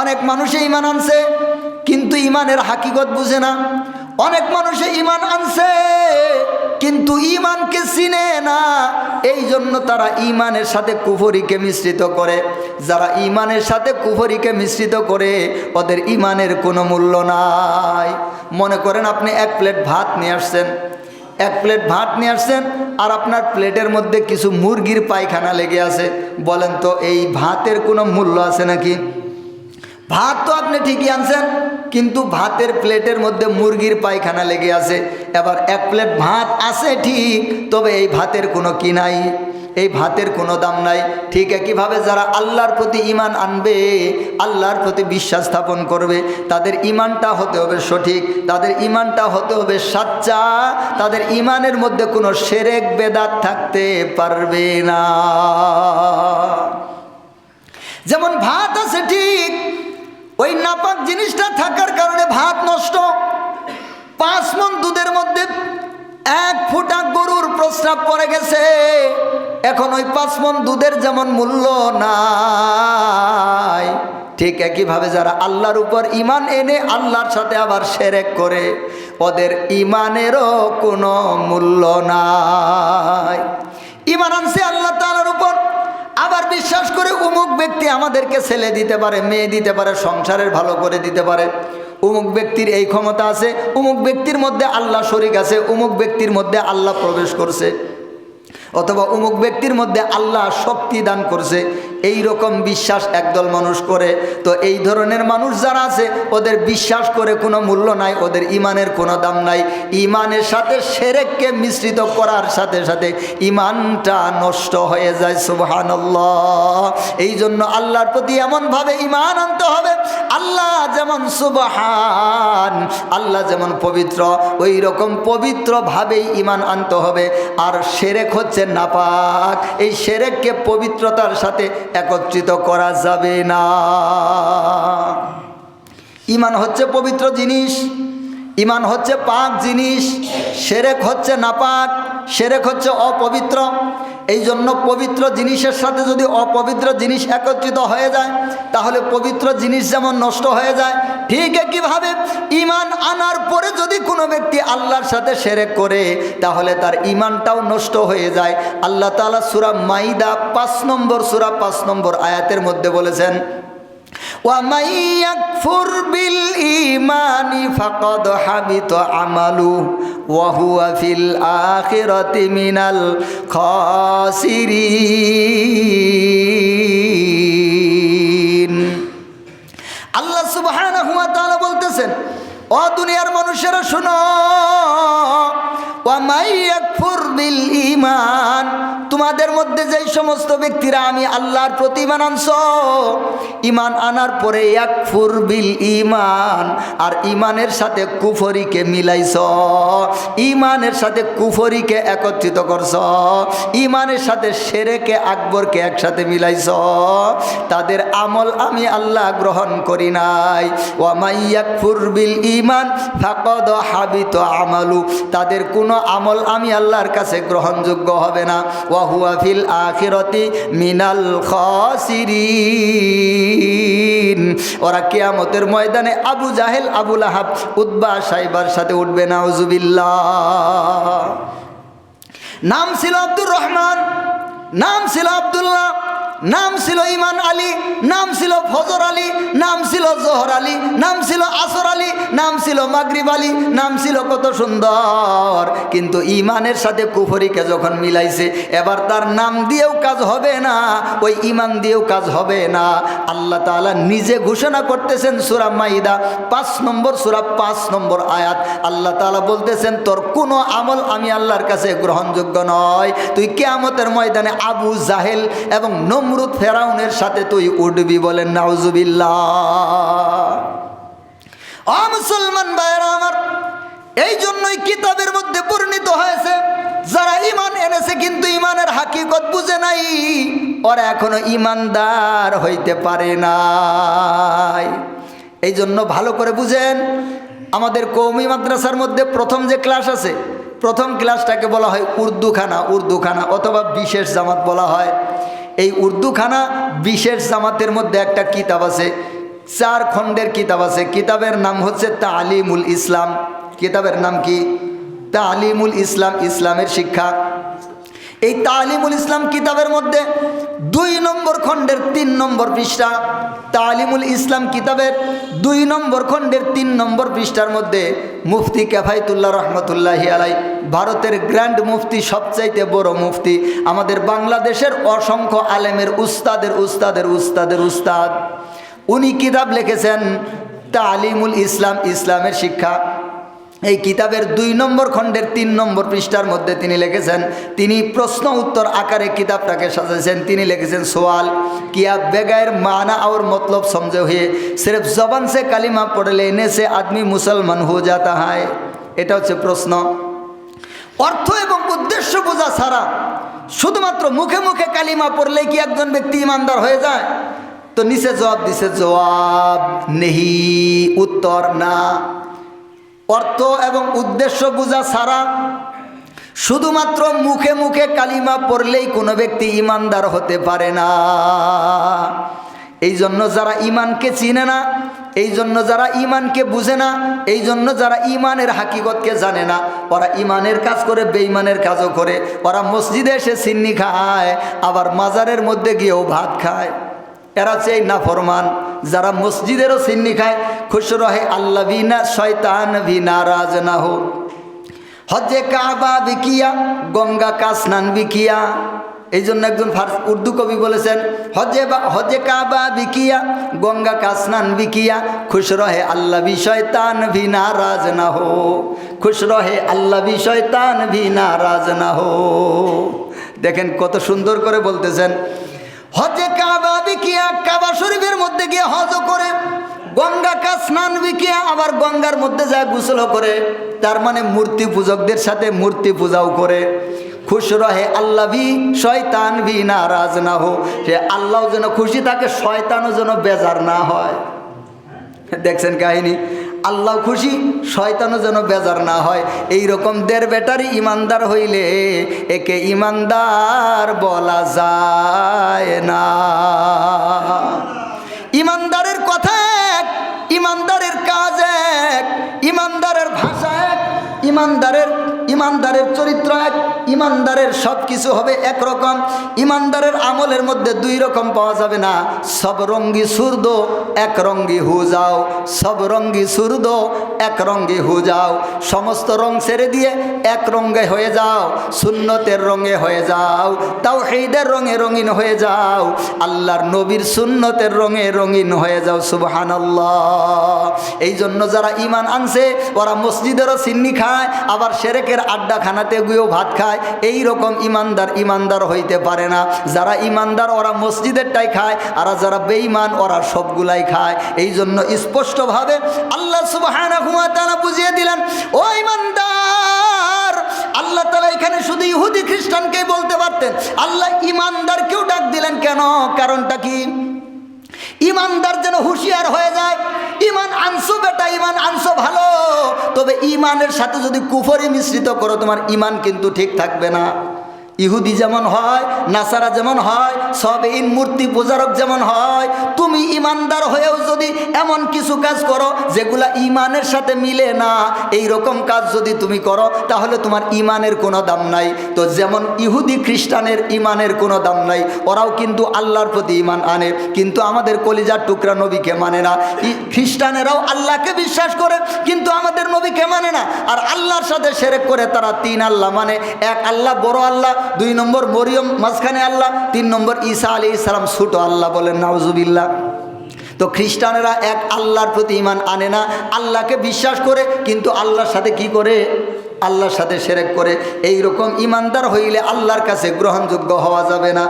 অনেক মানুষে ইমান আনছে, কিন্তু ইমানের হাকিকত বুঝে না। অনেক মানুষে ইমান আনছে, কিন্তু ইমানকে চিনে না। এই জন্য তারা ইমানের সাথে কুফরিকে মিশ্রিত করে। যারা ইমানের সাথে কুফরিকে মিশ্রিত করে, ওদের ইমানের কোনো মূল্য নাই। মনে করেন আপনি এক প্লেট ভাত নিয়ে আসছেন। এক প্লেট ভাত নিয়ে আসছেন, আর আপনার প্লেটের মধ্যে কিছু মুরগির পায়খানা লেগে আছে। বলেন তো, এই ভাতের কোনো মূল্য আছে নাকি? ভাত তো আপনি ঠিকই আনছেন, কিন্তু ভাতের প্লেটের মধ্যে মুরগির পায়খানা লেগে আছে। এবার এক প্লেট ভাত আছে ঠিক, তবে এই ভাতের কোনো কি নাই? এই ভাতের কোনো দাম নাই। ঠিক একইভাবে যারা আল্লাহর প্রতি ইমান আনবে, আল্লাহর প্রতি বিশ্বাস স্থাপন করবে, তাদের ইমানটা হতে হবে সঠিক। তাদের ইমানটা হতে হবে সাচ্চা। তাদের ইমানের মধ্যে কোনো সেরেক বেদাত থাকতে পারবে না। যেমন ভাত আছে ঠিক ওই নাপাক জিনিসটা থাকার কারণে ভাত নষ্ট। পাঁচ মন দুধের মধ্যে এক ফুটা গরুর প্রস্রাব পড়ে গেছে। এখন ওই পাঁচ মন দুধের যেমন মূল্য নাই। ঠিক একইভাবে যারা আল্লাহর উপর ইমান এনে আল্লাহর সাথে আবার সেরেক করে, ওদের ইমানেরও কোনো মূল্য নাই। ইমান আনছে আল্লাহ তালার উপর। আবার বিশ্বাস করে উমুক ব্যক্তি আমাদেরকে ছেলে দিতে পারে, মেয়ে দিতে পারে, সংসারের ভালো করে দিতে পারে? উমুক ব্যক্তির এই ক্ষমতা আছে, উমুক ব্যক্তির মধ্যে আল্লাহ শরিক আছে, উমুক ব্যক্তির মধ্যে আল্লাহ প্রবেশ করছে। অথবা উমুক ব্যক্তির মধ্যে আল্লাহ শক্তি দান করছে। এই রকম বিশ্বাস একদল মানুষ করে। তো এই ধরনের মানুষ যারা আছে, ওদের বিশ্বাস করে কোনো মূল্য নাই, ওদের ইমানের কোনো দাম নাই। ইমানের সাথে সেরেককে মিশ্রিত করার সাথে সাথে ইমানটা নষ্ট হয়ে যায়, সুবহানাল্লাহ। এই জন্য আল্লাহর প্রতি এমনভাবে ইমান আনতে হবে, আল্লাহ যেমন সুবহান, আল্লাহ যেমন পবিত্র ওই রকম পবিত্রভাবেই ইমান আনতে হবে। আর সেরেক হচ্ছে নাপাক। এই সেরেককে পবিত্রতার সাথে একত্রিত করা যাবে না। ইমান হচ্ছে পবিত্র জিনিস, ইমান হচ্ছে পাক জিনিস, সেরেক হচ্ছে নাপাক, সেরেক হচ্ছে অপবিত্র। এই জন্য পবিত্র জিনিসের সাথে যদি অপবিত্র জিনিস একত্রিত হয়ে যায় তাহলে পবিত্র জিনিস যেমন নষ্ট হয়ে যায় ঠিক একইভাবে ইমান আনার পরে যদি কোনো ব্যক্তি আল্লাহর সাথে সেরেক করে তাহলে তার ইমানটাও নষ্ট হয়ে যায় আল্লাহ তালা সুরা মাইদা পাঁচ নম্বর সুরা পাঁচ নম্বর আয়াতের মধ্যে বলেছেন ومن يكفر بالإيمان فقد حبط عمله ওয়াহুয়াফিল আখিরতি মিনাল খসিরি আল্লাহ সুবাহ বলতেছেন ও দুনিয়ার মানুষেরা শোনো ওয়ামাইয়াকফুর বিল ইমান তোমাদের মধ্যে যেই সমস্ত ব্যক্তিরা আমি আল্লাহর প্রতি আনছ, ইমান আনার পরে একফুর ফুরবিল ইমান আর ইমানের সাথে কুফরিকে মিলাইছ ইমানের সাথে কুফরিকে একত্রিত করছ ইমানের সাথে সেরেকে আকবরকে একসাথে মিলাইছ, তাদের আমল আমি আল্লাহ গ্রহণ করি নাই। ওয়ামাইয়াকফুর ফুরবিল ইমান ফাকদ হাবিত আমালু, তাদের কোনো আমল আমি আল্লাহর কাছে গ্রহণযোগ্য হবে না। ওয়াহুয়া ফিল আখিরতি মিনাল খসিরিন ওরা কেয়ামতের ময়দানে আবু জাহেল আবুল আহাব উদ্বা সাইবার সাথে উঠবে না উজুবিল্লা নাম ছিল আব্দুর রহমান, নাম ছিল আব্দুল্লাহ। নাম ছিল ইমান আলী, নাম ছিল ফজর আলী, নাম ছিল জোহর আলী, নাম ছিল আসর আলী, নাম ছিল মাগরিব আলী, নাম ছিল কত সুন্দর। কিন্তু ইমানের সাথে কুফরিকে যখন মিলাইছে, এবার তার নাম দিয়েও কাজ হবে না, ওই ইমান দিয়েও কাজ হবে না। আল্লাহ তাআলা নিজে ঘোষণা করতেছেন সুরা মাইদা, পাঁচ নম্বর সুরা, পাঁচ নম্বর আয়াত। আল্লাহ তাআলা বলতেছেন, তোর কোনো আমল আমি আল্লাহর কাছে গ্রহণযোগ্য নয়। তুই কেয়ামতের ময়দানে আবু জাহেল এবং নমরুদ ফেরাউনের সাথে তুই উঠবি বলেন নাউজুবিল্লাহ। অ মুসলমান ভাইয়েরা আমার, এই জন্যই কিতাবের মধ্যে পরিণত হয়েছে, যারা ইমান এনেছে কিন্তু ইমানের হাকিকত বুঝে নাই, ওরা এখনও ইমানদার হইতে পারে নাই। এই জন্য ভালো করে বুঝেন, আমাদের কৌমি মাদ্রাসার মধ্যে প্রথম যে ক্লাস আছে, প্রথম ক্লাসটাকে বলা হয় উর্দুখানা উর্দুখানা অথবা বিশেষ জামাত বলা হয়। এই উর্দুখানা বিশেষ জামাতের মধ্যে একটা কিতাব আছে, চার খণ্ডের কিতাব আছে। কিতাবের নাম হচ্ছে তালিমুল ইসলাম। কিতাবের নাম কি? তালিমুল ইসলাম, ইসলামের শিক্ষা। এই তালিমুল ইসলাম কিতাবের মধ্যে দুই নম্বর খণ্ডের তিন নম্বর পৃষ্ঠা, তালিমুল ইসলাম কিতাবের দুই নম্বর খণ্ডের তিন নম্বর পৃষ্ঠার মধ্যে মুফতি কেফায়তুল্লাহ রহমতুল্লাহি আলাই ভারতের গ্র্যান্ড মুফতি সবচাইতে বড় মুফতি, আমাদের বাংলাদেশের অসংখ্য আলেমের উস্তাদের উস্তাদের উস্তাদের উস্তাদ। উনি কিতাব লিখেছেন তালিমুল ইসলাম, ইসলামের শিক্ষা। এই কিতাবের দুই নম্বর খণ্ডের তিন নম্বর পৃষ্ঠার মধ্যে তিনি লিখেছেন তিনি প্রশ্ন উত্তর আকারে কিতাবটাকে সাজাইছেন তিনি লিখেছেন সোয়াল কিয়া বেগায়ের মানা और मतलब समझे हुए सिर्फ जबान से कालिमा पढ़ लेने से आदमी मुसलमान हो जाता है এটা হচ্ছে প্রশ্ন অর্থ এবং উদ্দেশ্য বোঝা ছাড়া শুধুমাত্র মুখে মুখে কালিমা পড়লেই কি একজন ব্যক্তি ইমানদার হয়ে যায় তো নিচে জবাব দিছে জবাব নেহি উত্তর না অর্থ এবং উদ্দেশ্য বোঝা ছাড়া শুধুমাত্র মুখে মুখে কালিমা পড়লেই কোনো ব্যক্তি ইমানদার হতে পারে না। এই জন্য যারা ইমানকে চিনে না, এই জন্য যারা ইমানকে বুঝে না, এই জন্য যারা ইমানের হাকিকতকে জানে না, ওরা ইমানের কাজ করে বেইমানের কাজও করে। ওরা মসজিদে এসে সিন্নি খায়, আবার মাজারের মধ্যে গিয়েও ভাত খায়। এরা চেয়ে না নাফরমান যারা মসজিদেরও সিন্নি খায়, খুশ রহে আল্লাহ বিনা শয়তান ভি নারাজ না হো হজে কাবা বিকিয়া, গঙ্গা কা স্নান বিকিয়া। এই জন্য একজন ফার্স, উর্দু কবি বলেছেন হজে বা হজে কাবা বিকিয়া, গঙ্গা কা স্নান বিকিয়া, খুশ রহে আল্লাহ বি শয়তান ভি নারাজ না হো খুশ রহে আল্লাহ বি শয়তান ভি নারাজ না হো দেখেন কত সুন্দর করে বলতেছেন বিকিয়া কাবা শরীফের মধ্যে গিয়ে হজ করে, গঙ্গা কা স্নান বিকিয়া আবার গঙ্গার মধ্যে যায় গোসল করে। তার মানে মূর্তি পূজকদের সাথে মূর্তি পূজাও করে। খুশ রহে আল্লাহ ভি, শয়তান ভি নারাজ না হো। সে আল্লাহ যেন খুশি থাকে, শয়তানও যেন বেজার না হয়। দেখছেন কাহিনী? আল্লাহ খুশি, শয়তানও যেন বেজার না হয়। এই রকম দের বেটারি ইমানদার হইলে একে ইমানদার বলা যায় না। ইমানদারের কথা এক, ইমানদারের কাজ এক, ইমানদারের ভাষা এক, ইমানদারের ইমানদারের চরিত্র এক, ইমানদারের সব কিছু হবে একরকম। ইমানদারের আমলের মধ্যে দুই রকম পাওয়া যাবে না। সব রঙ্গি সুরদ, এক রঙ্গি হু যাও সব রঙ্গি সুরদ, এক রঙ্গি হু যাও সমস্ত রং ছেড়ে দিয়ে এক রঙ্গে হয়ে যাও, সুন্নতের রঙে হয়ে যাও তাও হেইদের রঙে রঙিন হয়ে যাও, আল্লাহর নবীর সুন্নতের রঙে রঙিন হয়ে যাও, সুবহানাল্লাহ। এই জন্য যারা ইমান আনছে, ওরা মসজিদেরও সিন্নি খায়, আবার সেরেকের আড্ডা খানাতে গিয়েও ভাত খায়। এই রকম ইমানদার ইমানদার হইতে পারে না। যারা ইমানদার, ওরা মসজিদেরটাই খায়। আর যারা বেঈমান, ওরা সবগুলাই খায়। এই জন্য স্পষ্টভাবে আল্লাহ তাআলা বুঝিয়ে দিলেন, ও ইমানদার! আল্লাহ তালা এখানে শুধু ইহুদি খ্রিস্টানকেই বলতে পারতেন। আল্লাহ ইমানদারকেও ডাক দিলেন, কেন? কারণটা কি? ইমানদার যেন হুঁশিয়ার হয়ে যায়। ইমান আনছো বেটা, ইমান আনছো ভালো। তবে ইমানের সাথে যদি কুফরি মিশ্রিত করো, তোমার ইমান কিন্তু ঠিক থাকবে না। ইহুদি যেমন হয়, নাসারা যেমন হয় সব ইন মূর্তি পূজারক যেমন হয়, তুমি ইমানদার হয়েও যদি এমন কিছু কাজ করো যেগুলা ইমানের সাথে মিলে না এই রকম কাজ যদি তুমি করো, তাহলে তোমার ইমানের কোনো দাম নাই। তো যেমন ইহুদি খ্রিস্টানের ইমানের কোনো দাম নাই, ওরাও কিন্তু আল্লাহর প্রতি ইমান আনে, কিন্তু আমাদের কলিজার টুকরা নবীকে মানে না। খ্রিস্টানেরাও আল্লাহকে বিশ্বাস করে, কিন্তু আমাদের নবীকে মানে না। আর আল্লাহর সাথে সেরেক করে তারা তিন আল্লাহ মানে। এক আল্লাহ, বড় আল্লাহ দুই নম্বর মরিয়ম, মাঝখানে আল্লাহ, তিন নম্বর ঈসা আলী ইসলাম ছোটো আল্লাহ বলেন, নাউজুবিল্লাহ। তো খ্রিস্টানেরা এক আল্লাহর প্রতি ইমান আনে না, আল্লাহকে বিশ্বাস করে, কিন্তু আল্লাহর সাথে কি করে? আল্লাহর সাথে সেরেক করে। এই রকম ইমানদার হইলে আল্লাহর কাছে গ্রহণযোগ্য হওয়া যাবে না।